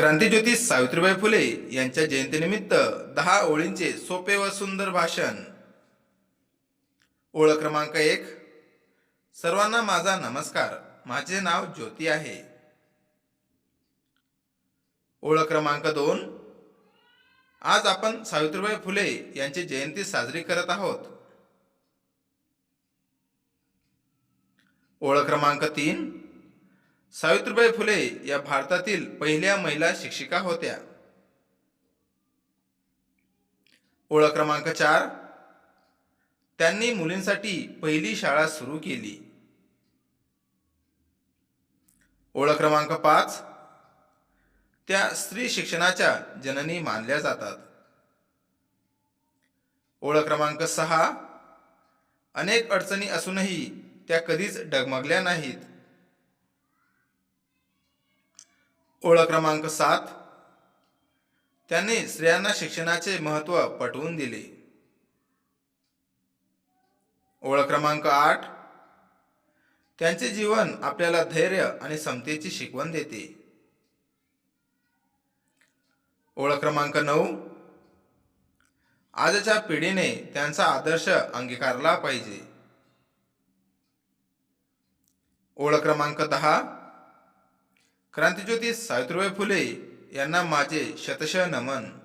क्रांतीज्योती सावित्रीबाई फुले यांच्या जयंतीनिमित्त दहा ओळींचे सोपे व सुंदर भाषण. ओळख क्रमांक एक. सर्वांना माझा नमस्कार. माझे नाव ज्योती आहे. ओळख क्रमांक दोन. आज आपण सावित्रीबाई फुले यांची जयंती साजरी करत आहोत. ओळख क्रमांक तीन. सावित्रीबाई फुले या भारतातील पहिल्या महिला शिक्षिका होत्या. ओळख क्रमांक चार. त्यांनी मुलींसाठी पहिली शाळा सुरू केली. ओळख क्रमांक पाच. त्या स्त्री शिक्षणाच्या जननी मानल्या जातात. ओळख क्रमांक सहा. अनेक अडचणी असूनही त्या कधीच डगमगल्या नाहीत. ओळख क्रमांक सात. त्यांनी स्त्रियांना शिक्षणाचे महत्त्व पटवून दिले. ओळख क्रमांक आठ. त्यांचे जीवन आपल्याला धैर्य आणि समतेची शिकवण देते. ओळख क्रमांक नऊ. आजच्या पिढीने त्यांचा आदर्श अंगीकारला पाहिजे. ओळख क्रमांक दहा. क्रांतिज्योती सावित्रीबाई फुले यांना माझे शतश नमन.